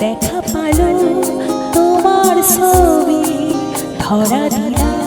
দেখা পালো তোমার ছবি ধরা দিলা।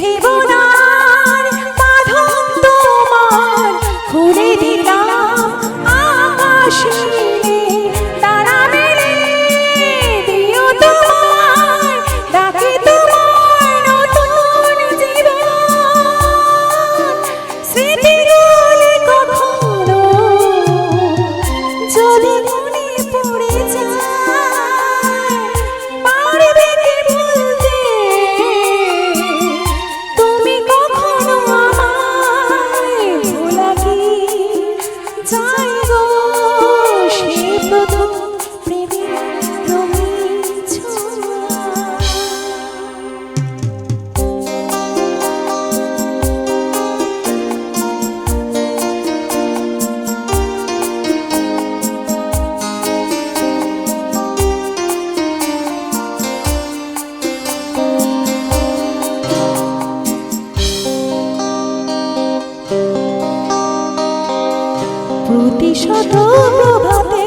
people. অতি শত প্রভাতে